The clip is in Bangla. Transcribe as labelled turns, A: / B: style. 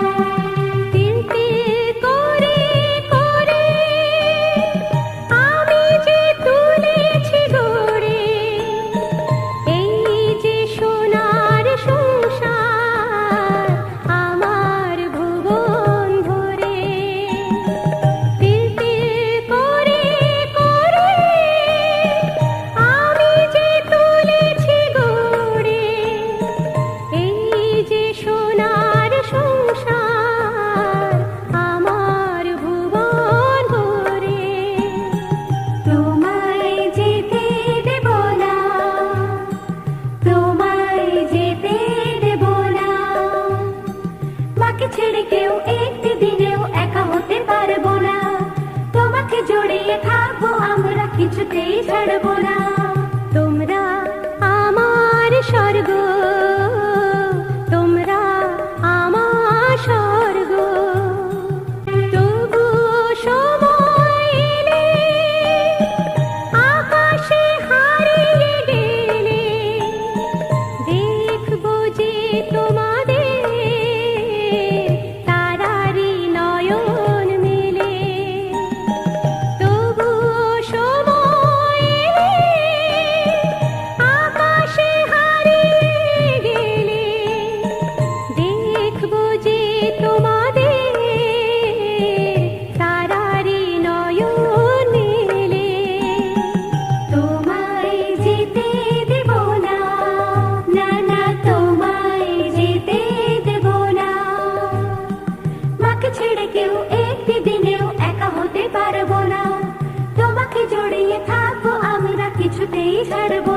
A: Thank you. তোমাকে ছেড়ে কেউ একটি দিনেও একা হতে পারব না। তোমাকে জড়িয়ে থাকব, আমরা কিছুতেই ছাড়বো না। ছেড়ে কেউ একটি দিনেও একা হতে পারব না। তোমাকে জড়িয়ে থাকব আমরা কিছুতেই ছাড়বো